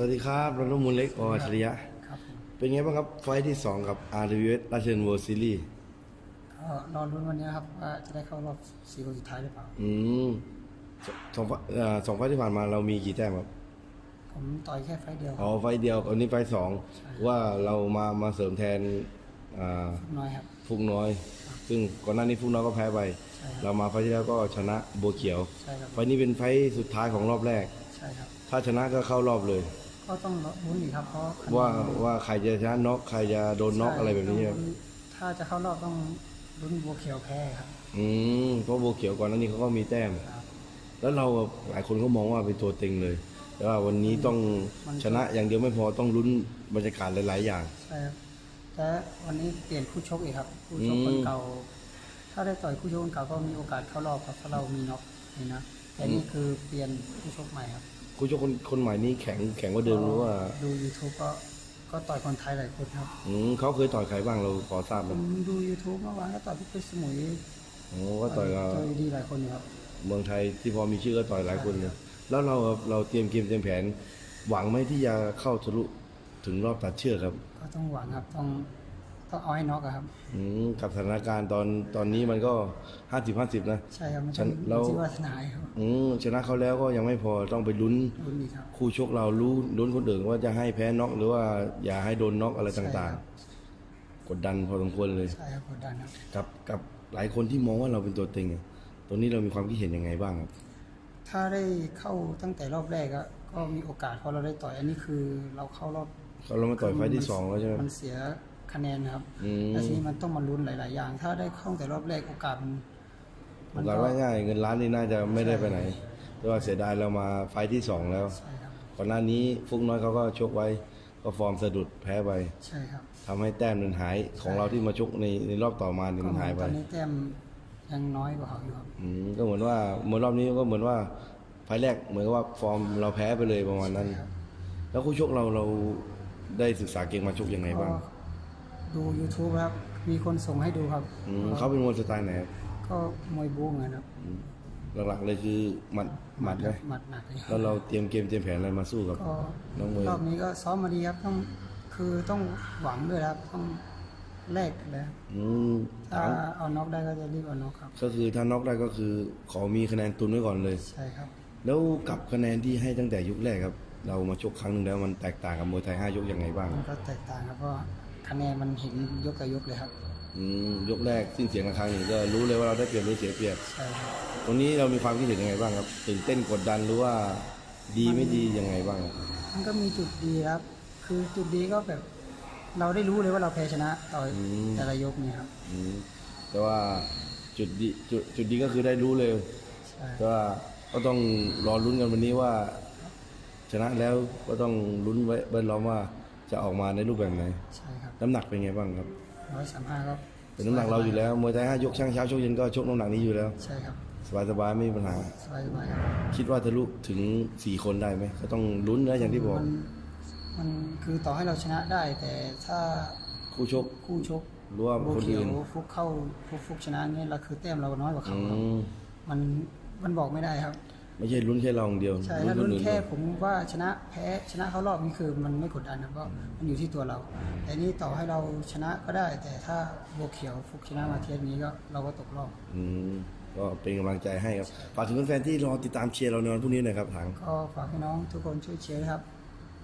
สวัสดีครับรณมูลเล็กออัจฉริยะครับผมเป็นไงบ้างครับไฟท์ที่ 2 กับ r w s ราชเชนโวซีรีส์ก็รอรุ้นวันนี้ครับว่าจะได้เข้ารอบสี่คนสุดท้ายหรือเปล่า อืมสสองไฟเอ่อสองไฟท์ที่ผ่านมาเรามีกี่แต้มครับผมต่อยแค่ไฟต์เดียวอ๋อไฟท์เดียวอันนี้ไฟท์สองว่าเรามามาเสริมแทนอ่าน้อยครับ ฟุกน้อย ซึ่งก่อนหน้านี้ฟุกน้อยก็แพ้ไป ใช่ครับ เรามาไฟท์ที่แล้วก็ชนะโบวเขียว ใช่ครับไฟท์นี้เป็นไฟท์สุดท้ายของรอบแรก ใช่ครับถ้าชนะก็เข้ารอบเลย ก็ต้องรุ้นอีกครับเพราะคะแนนว่าว่าใครจะชนะน็อกใครจะโดนน็อกอะไรแบบนี้ต้คงรับลุ้ถ้าจะเข้ารอบต้องรุ้นบัวเขียวแพ้ครับ อืมเพราะโบวเขียวก่อนหน้านี้เขาก็มีแต้ม ครับ แล้วเราอะหลายคนก็มองว่าเป็นตัวเต็งเลย แต่ว่าวันนี้ต้องมันชนะอย่างเดียวไม่พอต้องลุ้นบรรยากาศหลาย ๆ อย่าง ใช่ครับแต่วันนี้เปลี่ยนคู่ชกอีกครับคู่ชกอืม คนเก่า ถ้าได้ต่อยคู่ชกคนเก่าก็มีโอกาสเข้ารอบครับถ้าเรามีน็อกนี่นะแต่นี่คือเปลี่ยนคู่ชกใหม่ครับ คู่ชกคนคนใหม่นี่แข็งแข็งกว่าเดิมหรือว่าดู YouTube ก็ก็ต่อยคนไทยหลายคนครับอืมเขาเคยต่อยใครบ้างเราขอทราบไหผมมดู YouTube เมื่อวานก็ต่อยพี่เพชรสมุยโอ้ก็ต่อยกับต่อยดีหลายคนอยู่ครับ เมืองไทยที่พอมีชื่อก็ต่อยหลายคนเลยแล้วเราเราเตรียมเกมเตรียมแผน หวังไหมที่จะเข้าทะลุถึงรอบตัดเชือกครับ ก็ต้องหวังครับต้อง ต้องเอาให้น็อกอะครับอืมกับสถานการณ์ตอนตอนนี้มันก็ห้าสิบห้าสิบนะ ใช่ครับมันฉันต้องเราที่วาสนาครับอืมชนะเขาแล้วก็ยังไม่พอต้องไปลุ้นรุ่นนี้ครับคู่ชกเรารู้ลุ้นคนอื่นว่าจะให้แพ้น็อกหรือว่าอย่าให้โดนน็อกอะไรต่างๆ กดดันพอสมควรเลย ใช่ครับกดดันครับ กับกับหลายคนที่มองว่าเราเป็นตัวเต็งอะตรงนี้เรามีความคิดเห็นยังไงบ้างครับ ถ้าได้เข้าตั้งแต่รอบแรกอะก็มีโอกาสเพราะเราได้ต่อยอันนี้คือเราเข้ารอบเขาเรามาต่อยไฟท์ที่สองแล้วใช่ไหมมันเสีย คะแนนนะครับอืมแล้วทีนี้มันต้องมาลุ้นหลาย ๆ อย่าง ถ้าได้เข้าตั้งแต่รอบแรกโอกาสมันโอกาสว่าง่ายเงินล้านนี่น่าจะไม่ได้ไปไหนแต่ว่าเสียดายเรามาไฟท์ที่สองแล้วใช่ครับ ก่อนหน้านี้ฟุกน้อยเขาก็ชกไว้ ก็ฟอร์มสะดุดแพ้ไปใช่ครับทำให้แต้มมันหายของเราที่มาชกในในรอบต่อมาเนี่ยมันหายไป ตอนนี้แต้มยังน้อยกว่าเขาอยู่ครับ อืมก็เหมือนว่าเหมือนรอบนี้ก็เหมือนว่าไฟล์แรกเหมือนกับว่าฟอร์มเราแพ้ไปเลยประมาณนั้นแล้วคู่ชกเราเราได้ศึกษาเก่งมาชกยังไงบ้าง ก็ ดู YouTube ครับ มีคนส่งให้ดูครับอืมเขาเป็นมวยสไตล์ไหนครับก็มวยบู๊เหมือนกันครับอืมหลักๆเลยคือหมัดหมัดไหมหมัดหนักเลยคแล้รับวเราเตรียมเกมเตรียมแผนอะไรมาสู้กับก็น้องมวยรอบนี้ก็ซ้อมมาดีครับต้องคือต้องหวังด้วยครับต้องแลกเลยครับอืมถ้าเอาน็อกได้ก็จะรีบเอาน็อกครับ ก็คือถ้าน็อกได้ก็คือขอมีคะแนนตุนไว้ก่อนเลย ใช่ครับ แล้วกับคะแนนที่ให้ตั้งแต่ยุคแรกครับ เรามาชกครั้งหนึ่งแล้วมันแตกต่างกับมวยไทยห้ายกยังไงบ้าง มันก็แตกต่างครับเพราะ คะแนนมันเห็นยกกับยกเลยครับอืมยกแรกสิ้นเสียงละครั้งหนึ่งก็รู้เลยว่าเราได้เปรียบหรือเสียเปรียบใช่ครับตรงนี้เรามีความคิดเห็นยังไงบ้างครับตื่นเต้นกดดันหรือว่าดีไม่ดียังไงบ้างครับมันก็มีจุดดีครับ คือจุดดีก็แบบ เราได้รู้เลยว่าเราแพ้ชนะต่ออแต่ละยกเนี่ยครับอืมแต่ว่าจุดดีจุดจุดดีก็คือได้รู้เลยใช่แต่ว่าก็ต้องรอลุ้นกันวันนี้ว่า ชนะแล้วก็ต้องลุ้นไว้เบิ้ล้อมว่า จะออกมาในรูปแบบไหน ใช่ครับ น้ำหนักเป็นไงบ้างครับร้อยสามห้าก็เป็นน้ำหนักเราอยู่แล้วมวยไทยห้ายกช่างเช้าชกเย็นก็ชกน้ำหนักนี้อยู่แล้ว ใช่ครับ สบายสบายๆไม่มีปัญหา สบายสบายครับคิดว่าทะลุถึงสี่คนได้ไหมก็ต้องลุ้นนะอย่างที่บอก มันมันคือต่อให้เราชนะได้แต่ถ้าคู่ชกคู่ชกหรือว่าโบคนเขียวอื่นฟุกเข้าฟุกฟุกชนะเนี่ยเราคือแต้มเราน้อยกว่าอืเขาครับมมันมันบอกไม่ได้ครับ ไม่ใช่ลุ้นแค่เราอย่างเดียวใช่ลุ้ถ้านครุ่นนอื่นแค่ด้วยผมว่าชนะแพ้ชนะเขารอบนี้คือมันไม่กดดันนะเพราะมันอยู่ที่ตัวเรา แต่นี่ต่อให้เราชนะก็ได้ แต่ถ้าโบวเขียวฟุกชนะมาเทียบนี้ก็เราก็ตกรอบอืมก็เป็นกำลังใจให้ครับฝากถึงแฟนๆที่รอติดตามเชียร์เราในวันพรุ่งนี้หน่อยครับถังก็ฝากให้น้องทุกคนช่วยเชียร์นะครับ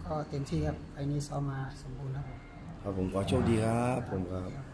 ก็เต็มที่ครับไอ้นี่ซ้อมมาสมบูรณ์ครับผมครับผมขอโชคดีครับผมครับครับ